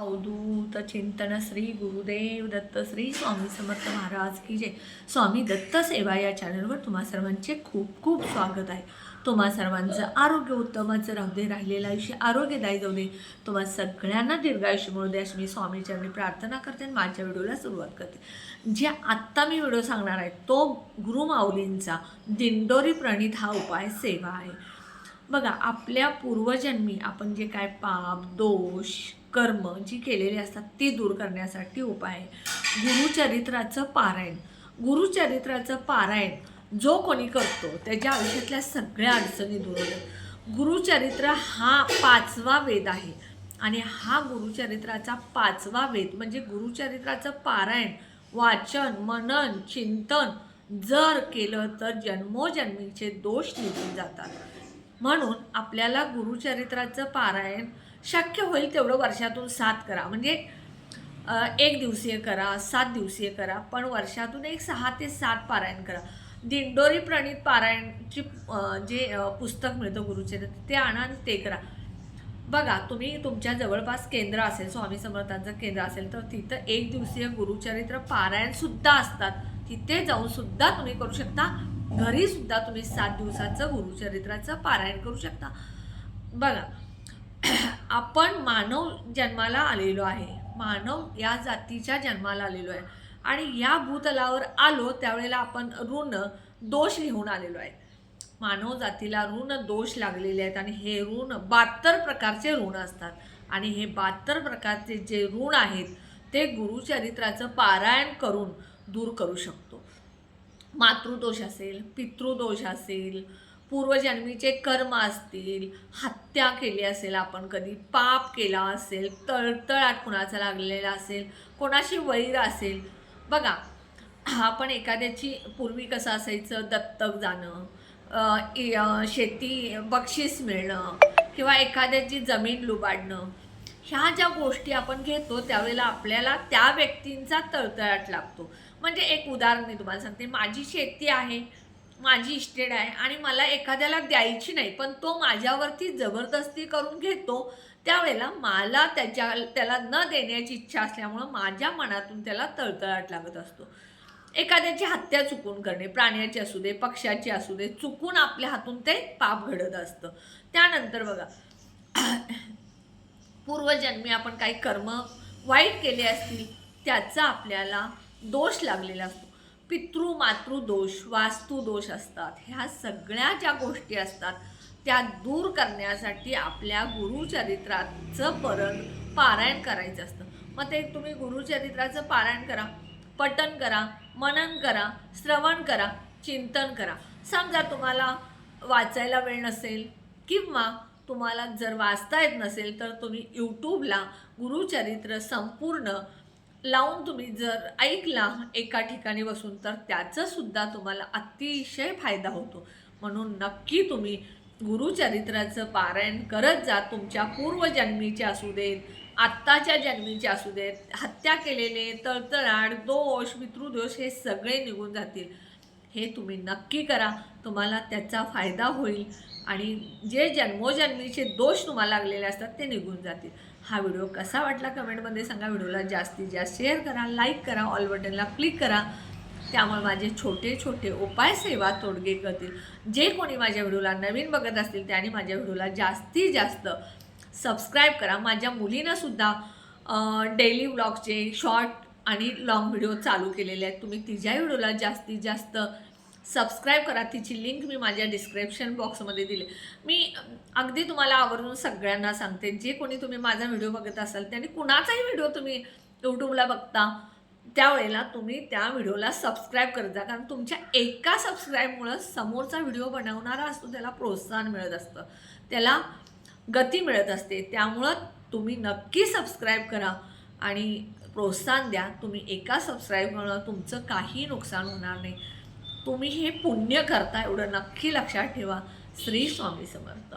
अवधूत चिंतन श्री गुरुदेव दत्त श्री स्वामी समर्थ महाराज की जय. स्वामी दत्त सेवा या चॅनलवर तुम्हा सर्वांचे खूप खूप स्वागत आहे. तुम्हा सर्वांचं आरोग्य उत्तमच राहू दे राहिलेलं आयुष्य आरोग्यदायी जाऊ दे. तुम्हा सगळ्यांना दीर्घायुष्य मिळू दे अशी मी स्वामीचरणी प्रार्थना करते आणि माझ्या व्हिडिओला सुरुवात करते. जे आत्ता मी व्हिडिओ सांगणार आहे तो गुरुमाऊलींचा दिंडोरी प्रणित हा उपाय सेवा आहे. बघा आपल्या पूर्वजन्मी आपण जे काय पाप दोष कर्म जी केलेली असतात ती दूर करण्यासाठी उपाय आहे गुरुचरित्राचं पारायण. गुरुचरित्राचं पारायण जो कोणी करतो त्याच्या आयुष्यातल्या सगळ्या अडचणी दूर होतात. गुरुचरित्र हा पाचवा वेद आहे. आणि हा गुरुचरित्राचा पाचवा वेद म्हणजे गुरुचरित्राचं पारायण वाचन मनन चिंतन जर केलं तर जन्मोजन्मीचे दोष निघून जातात. म्हणून आपल्याला गुरुचरित्राचं पारायण शक्य होईल तेवढं वर्षातून सात करा. म्हणजे एक दिवसीय करा सात दिवसीय करा पण वर्षातून एक सहा ते सात पारायण करा. दिंडोरी प्रणित पारायणची जे पुस्तक मिळतं गुरुचरित्र ते आणा आणि ते करा. बघा तुम्ही तुमच्या जवळपास केंद्र असेल स्वामी समर्थांचं केंद्र असेल तर तिथं एक दिवसीय गुरुचरित्र पारायणसुद्धा असतात. तिथे जाऊन सुद्धा तुम्ही करू शकता. घरीसुद्धा तुम्ही सात दिवसाचं गुरुचरित्राचं पारायण करू शकता. बघा आपण मानव जन्माला आलेलो आहे. मानव या जातीच्या जन्माला आलेलो आहे. आणि या भूतलावर आलो त्यावेळेला आपण ऋण दोष लिहून आलेलो आहे. मानव जातीला ऋण दोष लागलेले आहेत आणि हे ऋण बहात्तर प्रकारचे ऋण असतात. आणि हे बहात्तर प्रकारचे जे ऋण आहेत ते गुरुचरित्राचं पारायण करून दूर करू शकतो. मातृदोष असेल पितृदोष असेल पूर्वजन्मीचे कर्म असतील हत्या केली असेल आपण कधी पाप केला असेल तळतळाट कुणाचा लागलेला असेल कोणाशी वैर असेल. बघा आपण एखाद्याची पूर्वी कसं असायचं दत्तक जाणं शेती बक्षीस मिळणं किंवा एखाद्याची जमीन लुबाडणं ह्या ज्या गोष्टी आपण घेतो त्यावेळेला आपल्याला त्या व्यक्तींचा तळतळाट लागतो. म्हणजे एक उदाहरण मी तुम्हाला सांगते. माझी शेती आहे. माझी इष्टेड आहे आणि मला एखाद्याला द्यायची नाही पण तो माझ्यावरती जबरदस्ती करून घेतो त्यावेळेला मला त्याच्या त्याला न देण्याची इच्छा असल्यामुळं माझ्या मनातून त्याला तळतळाट लागत असतो. एखाद्याची हत्या चुकून करणे प्राण्याची असू दे पक्षाची असू दे चुकून आपल्या हातून ते पाप घडत असतं. त्यानंतर बघा पूर्वजन्मी आपण काही कर्म वाईट केले असतील त्याचा आपल्याला दोष लागलेला असतो. पितृ मातृ दोष वास्तू दोष असतात. ह्या सगळ्या ज्या गोष्टी असतात त्या दूर करण्यासाठी आपल्या गुरुचरित्राचं परण पारायण करायचं असतं. मग ते तुम्ही गुरुचरित्राचं पारायण करा पठन करा मनन करा श्रवण करा चिंतन करा. समजा तुम्हाला वाचायला वेळ नसेल किंवा तुम्हाला जर वाचता येत नसेल तर तुम्ही यूट्यूबला गुरुचरित्र संपूर्ण लावून तुम्ही जर ऐकला एका ठिकाणी बसून तर त्याचं सुद्धा तुम्हाला अतिशय फायदा होतो. म्हणून नक्की तुम्ही गुरुचरित्राचं पारायण करत जा. तुमच्या पूर्वजन्मीचे असू देत आत्ताच्या जन्मीचे असू देत हत्या केलेले तळतळाट दोष पितृदोष हे सगळे निघून जातील. हे तुम्ही नक्की करा. तुम्हाला त्याचा फायदा होईल. आणि जे जन्मोजन्मीचे दोष तुम्हाला लागलेले असतात ते निघून जातील. हा व्हिडिओ कसा वाटला कमेंटमध्ये सांगा. व्हिडिओला जास्तीत जास्त शेअर करा लाईक करा ऑल बटनला क्लिक करा. त्यामुळे माझे छोटे छोटे उपाय सेवा तोडगे करतील. जे कोणी माझ्या व्हिडिओला नवीन बघत असतील त्यांनी माझ्या व्हिडिओला जास्तीत जास्त सबस्क्राईब करा. माझ्या मुलींनासुद्धा डेली व्लॉगचे शॉर्ट आणि लॉंग व्हिडिओ चालू केलेले आहेत. तुम्ही तिच्या व्हिडिओला जास्तीत जास्त सबस्क्राईब करा. तिची लिंक मी माझ्या डिस्क्रिप्शन बॉक्समध्ये दिली. मी अगदी तुम्हाला आवर्जून सगळ्यांना सांगते जे कोणी तुम्ही माझा व्हिडिओ बघत असाल त्याने कुणाचाही व्हिडिओ तुम्ही यूट्यूबला बघता त्यावेळेला तुम्ही त्या व्हिडिओला सबस्क्राईब करत जा. कारण तुमच्या एका सबस्क्राईबमुळं समोरचा व्हिडिओ बनवणारा असतो त्याला प्रोत्साहन मिळत असतं. त्याला गती मिळत असते. त्यामुळं तुम्ही नक्की सबस्क्राईब करा. आणि प्रोत्साहन द्या. तुम्ही एका सबस्क्राईबमुळं तुमचं काही नुकसान होणार नाही. तुम्ही हे पुण्य करता एवढं नक्की लक्षात ठेवा. श्री स्वामी समर्थ.